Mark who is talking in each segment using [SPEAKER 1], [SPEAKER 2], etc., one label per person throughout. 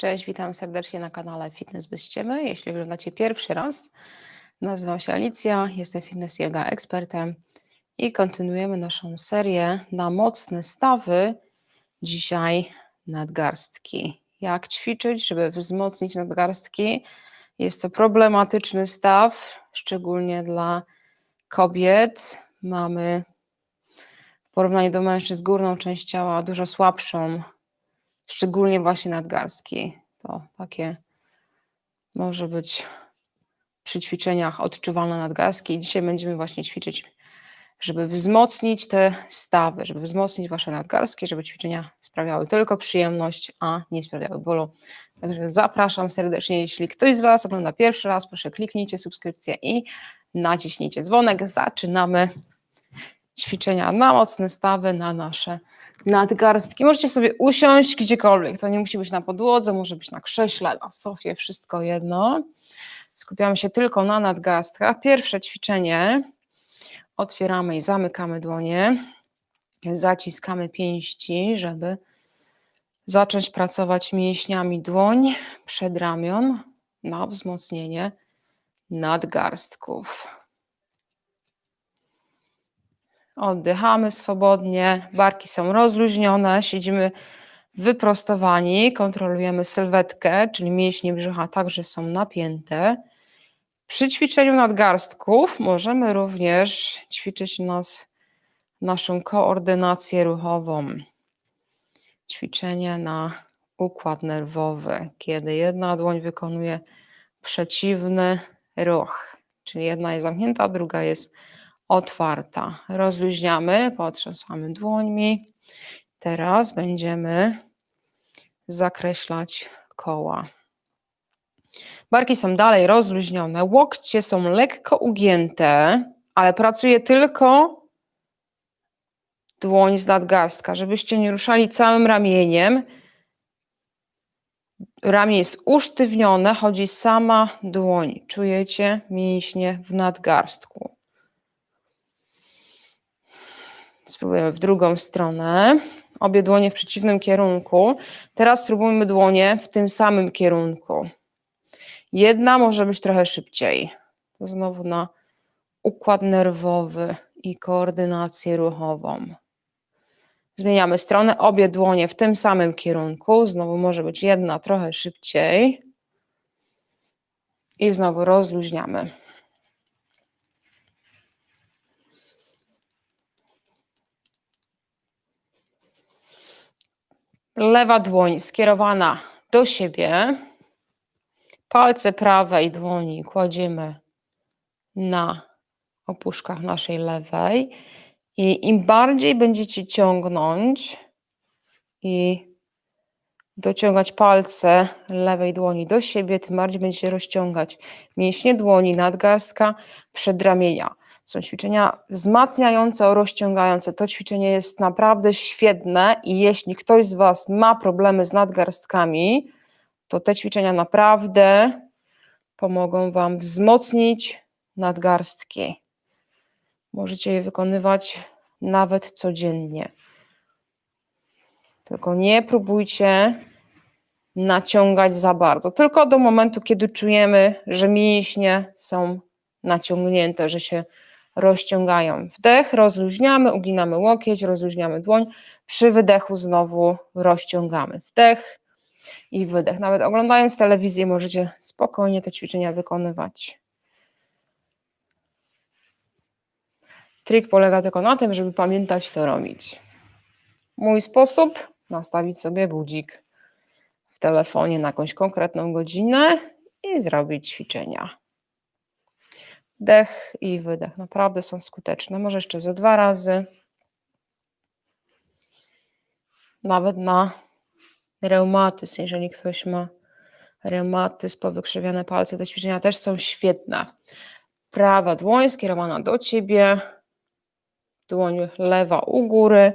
[SPEAKER 1] Cześć, witam serdecznie na kanale Fitness bez ściemy. Jeśli oglądacie pierwszy raz, nazywam się Alicja, jestem fitness yoga ekspertem i kontynuujemy naszą serię na mocne stawy. Dzisiaj nadgarstki. Jak ćwiczyć, żeby wzmocnić nadgarstki? Jest to problematyczny staw, szczególnie dla kobiet. Mamy w porównaniu do mężczyzn górną część ciała dużo słabszą szczególnie właśnie nadgarstki. To takie może być przy ćwiczeniach odczuwalne nadgarstki. Dzisiaj będziemy właśnie ćwiczyć, żeby wzmocnić te stawy, żeby wzmocnić wasze nadgarstki, żeby ćwiczenia sprawiały tylko przyjemność, a nie sprawiały bólu. Także zapraszam serdecznie. Jeśli ktoś z Was ogląda pierwszy raz, proszę kliknijcie subskrypcję i naciśnijcie dzwonek. Zaczynamy ćwiczenia na mocne stawy, na nasze nadgarstki. Możecie sobie usiąść gdziekolwiek. To nie musi być na podłodze, może być na krześle, na sofie, wszystko jedno. Skupiamy się tylko na nadgarstkach. Pierwsze ćwiczenie. Otwieramy i zamykamy dłonie. Zaciskamy pięści, żeby zacząć pracować mięśniami dłoń, przedramion na wzmocnienie nadgarstków. Oddychamy swobodnie, barki są rozluźnione, siedzimy wyprostowani, kontrolujemy sylwetkę, czyli mięśnie brzucha także są napięte. Przy ćwiczeniu nadgarstków możemy również ćwiczyć nas, naszą koordynację ruchową. Ćwiczenie na układ nerwowy, kiedy jedna dłoń wykonuje przeciwny ruch, czyli jedna jest zamknięta, druga jest otwarta. Rozluźniamy, potrząsamy dłońmi. Teraz będziemy zakreślać koła. Barki są dalej rozluźnione, łokcie są lekko ugięte, ale pracuje tylko dłoń z nadgarstka, żebyście nie ruszali całym ramieniem. Ramię jest usztywnione, chodzi sama dłoń. Czujecie mięśnie w nadgarstku. Spróbujemy w drugą stronę. Obie dłonie w przeciwnym kierunku. Teraz spróbujmy dłonie w tym samym kierunku. Jedna może być trochę szybciej. Znowu na układ nerwowy i koordynację ruchową. Zmieniamy stronę, obie dłonie w tym samym kierunku. Znowu może być jedna trochę szybciej. I znowu rozluźniamy. Lewa dłoń skierowana do siebie. Palce prawej dłoni kładziemy na opuszkach naszej lewej. I im bardziej będziecie ciągnąć i dociągać palce lewej dłoni do siebie, tym bardziej będziecie rozciągać mięśnie dłoni, nadgarstka, przedramienia. Są ćwiczenia wzmacniające, rozciągające. To ćwiczenie jest naprawdę świetne i jeśli ktoś z Was ma problemy z nadgarstkami, to te ćwiczenia naprawdę pomogą Wam wzmocnić nadgarstki. Możecie je wykonywać nawet codziennie. Tylko nie próbujcie naciągać za bardzo. Tylko do momentu, kiedy czujemy, że mięśnie są naciągnięte, że się rozciągają. Wdech, rozluźniamy, uginamy łokieć, rozluźniamy dłoń. Przy wydechu znowu rozciągamy. Wdech i wydech. Nawet oglądając telewizję możecie spokojnie te ćwiczenia wykonywać. Trik polega tylko na tym, żeby pamiętać to robić. Mój sposób nastawić sobie budzik w telefonie na jakąś konkretną godzinę i zrobić ćwiczenia. Dech i wydech. Naprawdę są skuteczne. Może jeszcze ze dwa razy. Nawet na reumatyzm, jeżeli ktoś ma reumatyzm, powykrzywione palce, te ćwiczenia też są świetne. Prawa dłoń skierowana do ciebie, dłoń lewa u góry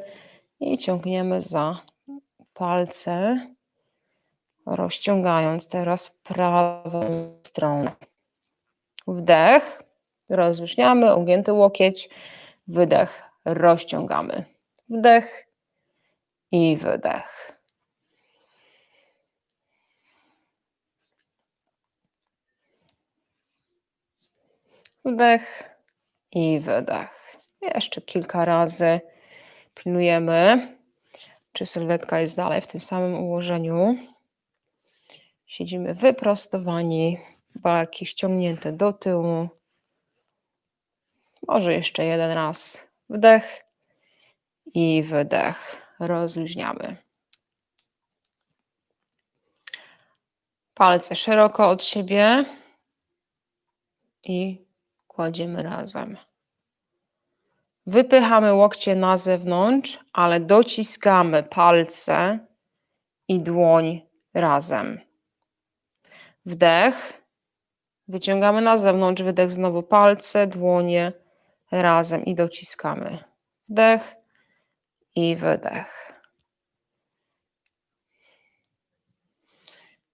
[SPEAKER 1] i ciągniemy za palce, rozciągając teraz prawą stronę. Wdech, Rozluźniamy, ugięty łokieć, wydech, rozciągamy. Wdech i wydech. Wdech i wydech. Jeszcze kilka razy pilnujemy, czy sylwetka jest dalej w tym samym ułożeniu. Siedzimy wyprostowani, barki ściągnięte do tyłu. Może jeszcze jeden raz. Wdech i wydech. Rozluźniamy. Palce szeroko od siebie i kładziemy razem. Wypychamy łokcie na zewnątrz, ale dociskamy palce i dłoń razem. Wdech. Wyciągamy na zewnątrz, wydech znowu palce, dłonie razem i dociskamy. Wdech i wydech.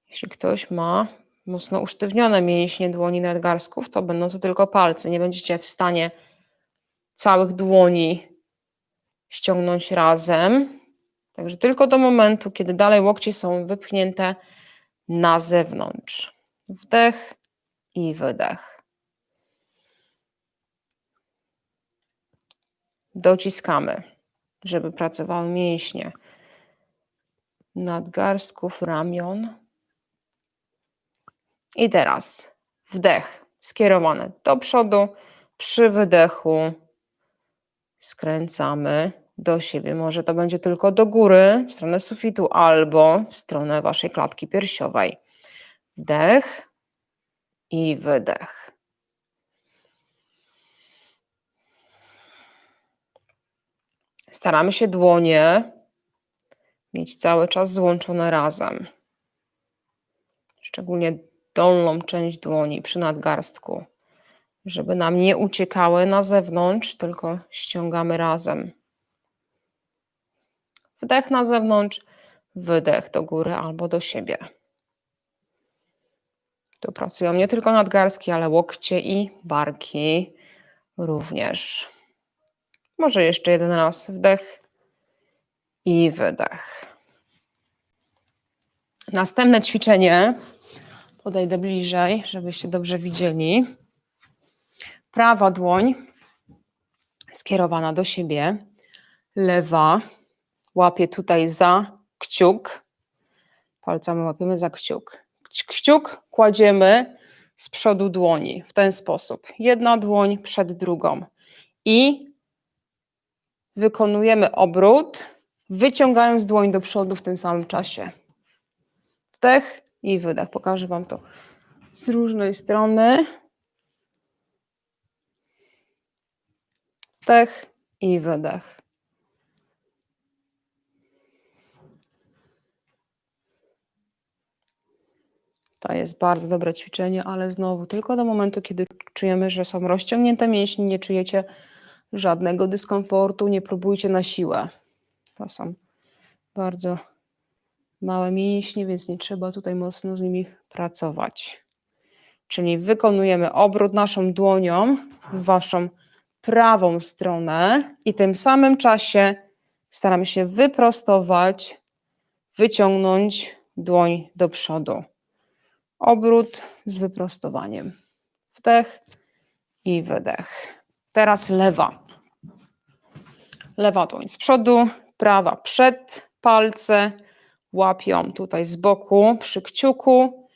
[SPEAKER 1] Jeśli ktoś ma mocno usztywnione mięśnie dłoni nadgarstków, to będą to tylko palce. Nie będziecie w stanie całych dłoni ściągnąć razem. Także tylko do momentu, kiedy dalej łokcie są wypchnięte na zewnątrz. Wdech i wydech. Dociskamy, żeby pracowały mięśnie nadgarstków, ramion. I teraz wdech skierowany do przodu, przy wydechu skręcamy do siebie. Może to będzie tylko do góry, w stronę sufitu, albo w stronę waszej klatki piersiowej. Wdech i wydech. Staramy się dłonie mieć cały czas złączone razem. Szczególnie dolną część dłoni przy nadgarstku, żeby nam nie uciekały na zewnątrz, tylko ściągamy razem. Wdech na zewnątrz, wydech do góry albo do siebie. Tu pracują nie tylko nadgarstki, ale łokcie i barki również. Może jeszcze jeden raz wdech i wydech. Następne ćwiczenie podejdę bliżej, żebyście dobrze widzieli. Prawa dłoń skierowana do siebie, lewa łapie tutaj za kciuk, palcami łapiemy za kciuk. Kciuk kładziemy z przodu dłoni w ten sposób. Jedna dłoń przed drugą i wykonujemy obrót, wyciągając dłoń do przodu w tym samym czasie. Wdech i wydech. Pokażę Wam to z różnej strony. Wdech i wydech. To jest bardzo dobre ćwiczenie, ale znowu tylko do momentu, kiedy czujemy, że są rozciągnięte mięśnie, nie czujecie żadnego dyskomfortu, nie próbujcie na siłę. To są bardzo małe mięśnie, więc nie trzeba tutaj mocno z nimi pracować. Czyli wykonujemy obrót naszą dłonią w waszą prawą stronę i tym samym czasie staramy się wyprostować, wyciągnąć dłoń do przodu. Obrót z wyprostowaniem. Wdech i wydech. Teraz lewa. Lewa dłoń z przodu, prawa przed palce, łapią tutaj z boku przy kciuku,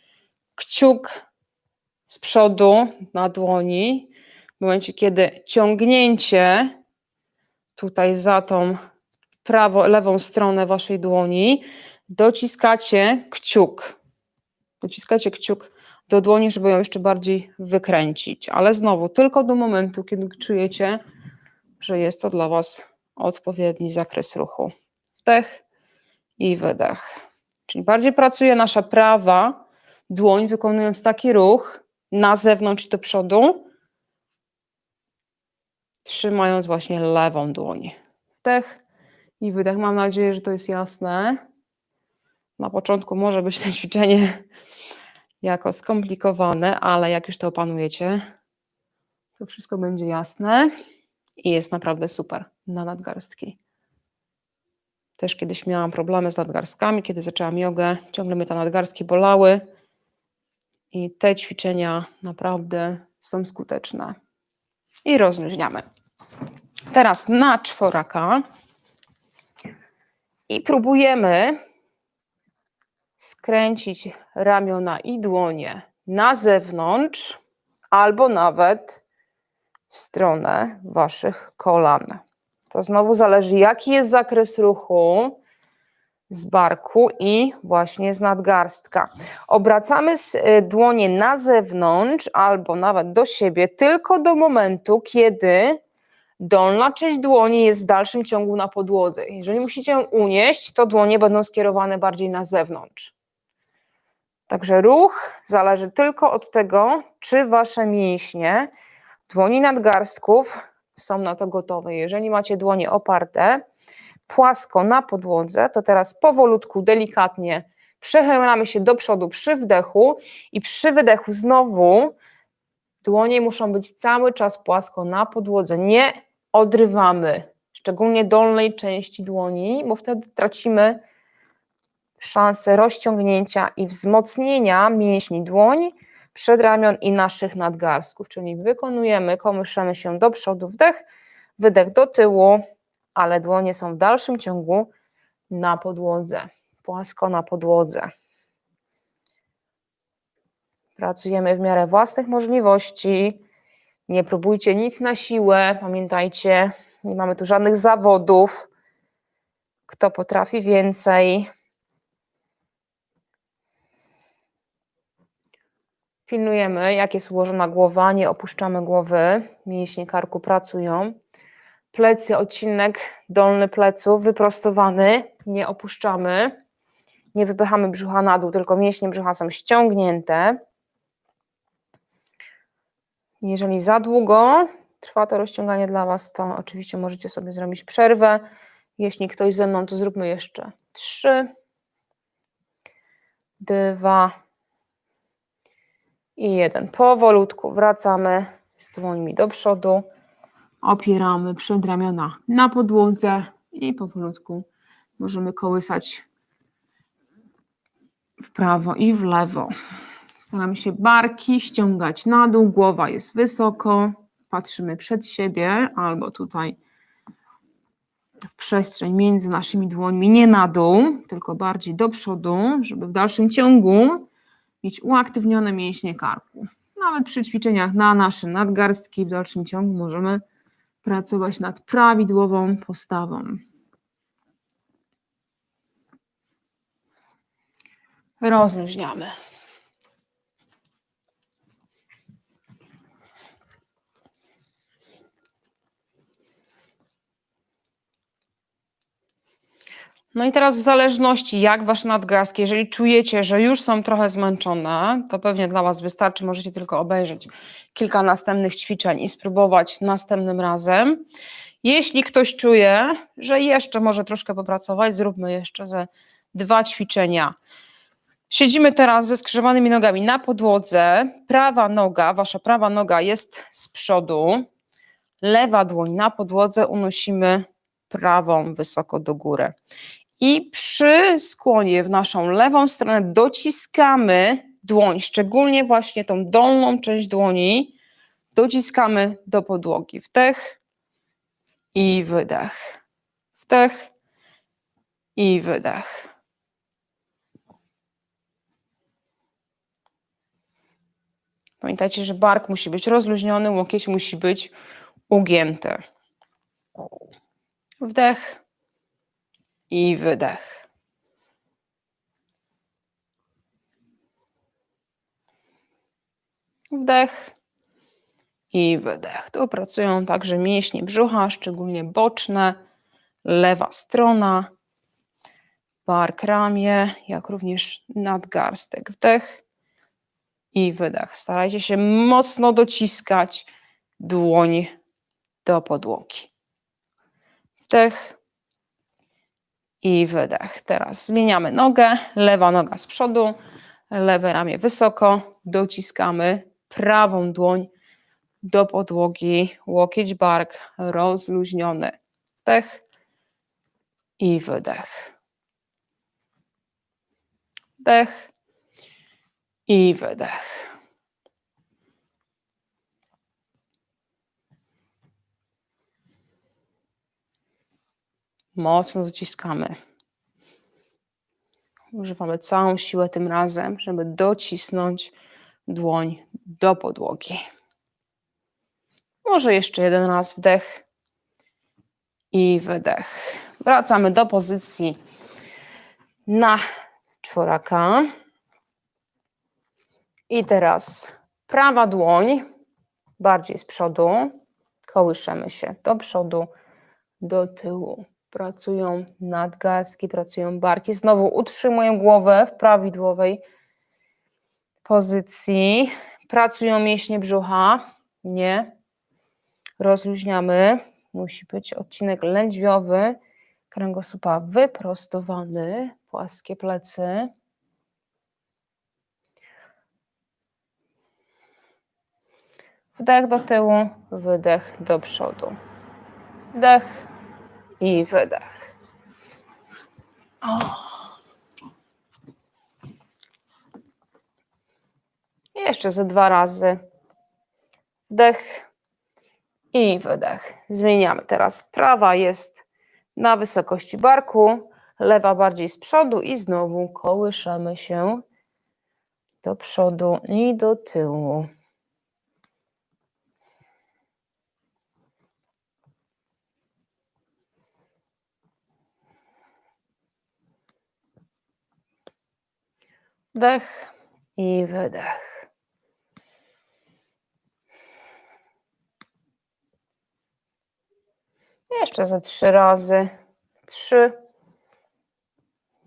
[SPEAKER 1] kciuk z przodu na dłoni. W momencie, kiedy ciągnięcie tutaj za tą prawo, lewą stronę waszej dłoni, dociskacie kciuk. Dociskacie kciuk do dłoni, żeby ją jeszcze bardziej wykręcić. Ale znowu, tylko do momentu, kiedy czujecie, że jest to dla was odpowiedni zakres ruchu. Wdech i wydech. Czyli bardziej pracuje nasza prawa dłoń, wykonując taki ruch na zewnątrz do przodu, trzymając właśnie lewą dłoń. Wdech i wydech. Mam nadzieję, że to jest jasne. Na początku może być to ćwiczenie jako skomplikowane, ale jak już to opanujecie, to wszystko będzie jasne i jest naprawdę super na nadgarstki. Też kiedyś miałam problemy z nadgarstkami, kiedy zaczęłam jogę, ciągle mnie te nadgarstki bolały i te ćwiczenia naprawdę są skuteczne. i rozluźniamy. Teraz na czworaka i próbujemy skręcić ramiona i dłonie na zewnątrz albo nawet w stronę waszych kolan. To znowu zależy, jaki jest zakres ruchu z barku i właśnie z nadgarstka. Obracamy y, dłonie na zewnątrz albo nawet do siebie tylko do momentu, kiedy dolna część dłoni jest w dalszym ciągu na podłodze. Jeżeli musicie ją unieść, to dłonie będą skierowane bardziej na zewnątrz. Także ruch zależy tylko od tego, czy wasze mięśnie dłoni nadgarstków są na to gotowe. Jeżeli macie dłonie oparte płasko na podłodze, to teraz powolutku, delikatnie przechylamy się do przodu przy wdechu i przy wydechu znowu dłonie muszą być cały czas płasko na podłodze. Nie odrywamy, szczególnie dolnej części dłoni, bo wtedy tracimy szansę rozciągnięcia i wzmocnienia mięśni dłoń, przedramion i naszych nadgarstków, czyli wykonujemy, kołyszemy się do przodu, wdech, wydech do tyłu, ale dłonie są w dalszym ciągu na podłodze, płasko na podłodze. Pracujemy w miarę własnych możliwości. Nie próbujcie nic na siłę. Pamiętajcie, nie mamy tu żadnych zawodów. Kto potrafi więcej, Pilnujemy, jak jest ułożona głowa, nie opuszczamy głowy, mięśnie karku pracują. Plecy, odcinek dolny pleców wyprostowany, nie opuszczamy. Nie wypychamy brzucha na dół, tylko mięśnie brzucha są ściągnięte. Jeżeli za długo trwa to rozciąganie dla Was, to oczywiście możecie sobie zrobić przerwę. Jeśli ktoś ze mną, to zróbmy jeszcze trzy, dwa, i jeden. Powolutku wracamy z dłońmi do przodu, opieramy przedramiona na podłodze i powolutku możemy kołysać w prawo i w lewo. Staramy się barki ściągać na dół, głowa jest wysoko, patrzymy przed siebie albo tutaj w przestrzeń między naszymi dłońmi, nie na dół, tylko bardziej do przodu, żeby w dalszym ciągu mieć uaktywnione mięśnie karku. Nawet przy ćwiczeniach na nasze nadgarstki w dalszym ciągu możemy pracować nad prawidłową postawą. Rozluźniamy. No i teraz w zależności jak wasze nadgarstki, jeżeli czujecie, że już są trochę zmęczone, to pewnie dla was wystarczy, możecie tylko obejrzeć kilka następnych ćwiczeń i spróbować następnym razem. Jeśli ktoś czuje, że jeszcze może troszkę popracować, zróbmy jeszcze ze dwa ćwiczenia. Siedzimy teraz ze skrzyżowanymi nogami na podłodze. Prawa noga, wasza prawa noga jest z przodu. Lewa dłoń na podłodze, unosimy prawą wysoko do góry. I przy skłonie w naszą lewą stronę dociskamy dłoń, szczególnie właśnie tą dolną część dłoni, dociskamy do podłogi. Wdech i wydech. Wdech i wydech. Pamiętajcie, że bark musi być rozluźniony, łokieć musi być ugięty. Wdech i wydech. Wdech i wydech. Tu pracują także mięśnie brzucha, szczególnie boczne, lewa strona, bark ramię, jak również nadgarstek. Wdech i wydech. Starajcie się mocno dociskać dłoń do podłogi. Wdech i wydech. Teraz zmieniamy nogę, lewa noga z przodu, lewe ramię wysoko, dociskamy prawą dłoń do podłogi, łokieć bark rozluźniony. Wdech i wydech. Wdech i wydech. Mocno dociskamy. Używamy całą siłę tym razem, żeby docisnąć dłoń do podłogi. Może jeszcze jeden raz wdech i wydech. Wracamy do pozycji na czworaka. I teraz prawa dłoń bardziej z przodu. Kołyszemy się do przodu, do tyłu. Pracują nadgarstki, pracują barki. Znowu utrzymuję głowę w prawidłowej pozycji. Pracują mięśnie brzucha. Nie. Rozluźniamy. Musi być odcinek lędźwiowy, kręgosłupa wyprostowany, płaskie plecy. Wdech do tyłu, wydech do przodu. Wdech i wydech. O. Jeszcze ze dwa razy. Wdech i wydech. Zmieniamy teraz. Prawa jest na wysokości barku, lewa bardziej z przodu i znowu kołyszemy się do przodu i do tyłu. Wdech i wydech. Jeszcze ze trzy razy. Trzy,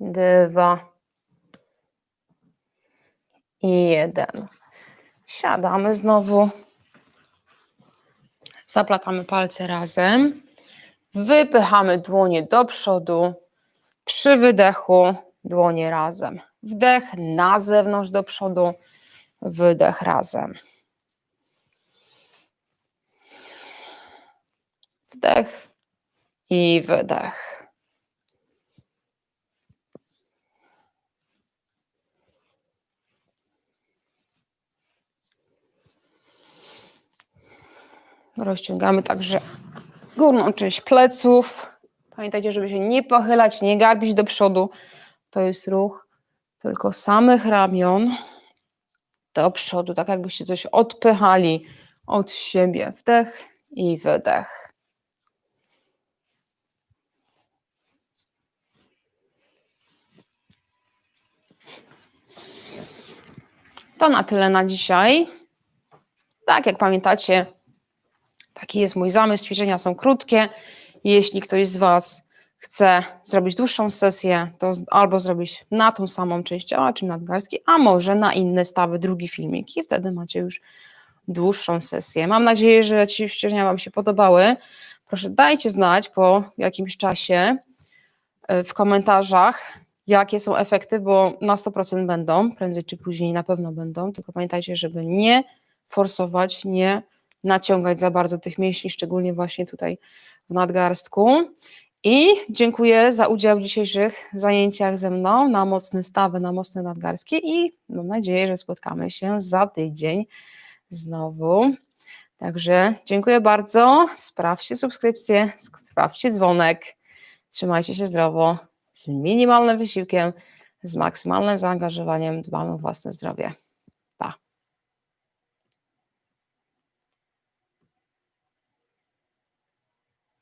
[SPEAKER 1] dwa i jeden. Siadamy znowu. Zaplatamy palce razem. Wypychamy dłonie do przodu. Przy wydechu dłonie razem. Wdech na zewnątrz do przodu, wydech razem. Wdech i wydech. Rozciągamy także górną część pleców. Pamiętajcie, żeby się nie pochylać, nie garbić do przodu. To jest ruch tylko samych ramion do przodu, tak jakbyście coś odpychali od siebie. Wdech i wydech. To na tyle na dzisiaj. Tak jak pamiętacie, taki jest mój zamysł. Ćwiczenia są krótkie. Jeśli ktoś z Was chce zrobić dłuższą sesję, to albo zrobić na tą samą część ciała, czy nadgarstki, a może na inne stawy drugi filmik i wtedy macie już dłuższą sesję. Mam nadzieję, że ci ćwiczenia Wam się podobały. Proszę dajcie znać po jakimś czasie e, w komentarzach, jakie są efekty, bo na 100% będą, prędzej czy później na pewno będą, tylko pamiętajcie, żeby nie forsować, nie naciągać za bardzo tych mięśni, szczególnie właśnie tutaj w nadgarstku. I dziękuję za udział w dzisiejszych zajęciach ze mną na mocne stawy, na mocne nadgarskie i mam nadzieję, że spotkamy się za tydzień znowu. Także dziękuję bardzo. Sprawdźcie subskrypcję, sprawdźcie dzwonek. Trzymajcie się zdrowo, z minimalnym wysiłkiem, z maksymalnym zaangażowaniem dbamy o własne zdrowie.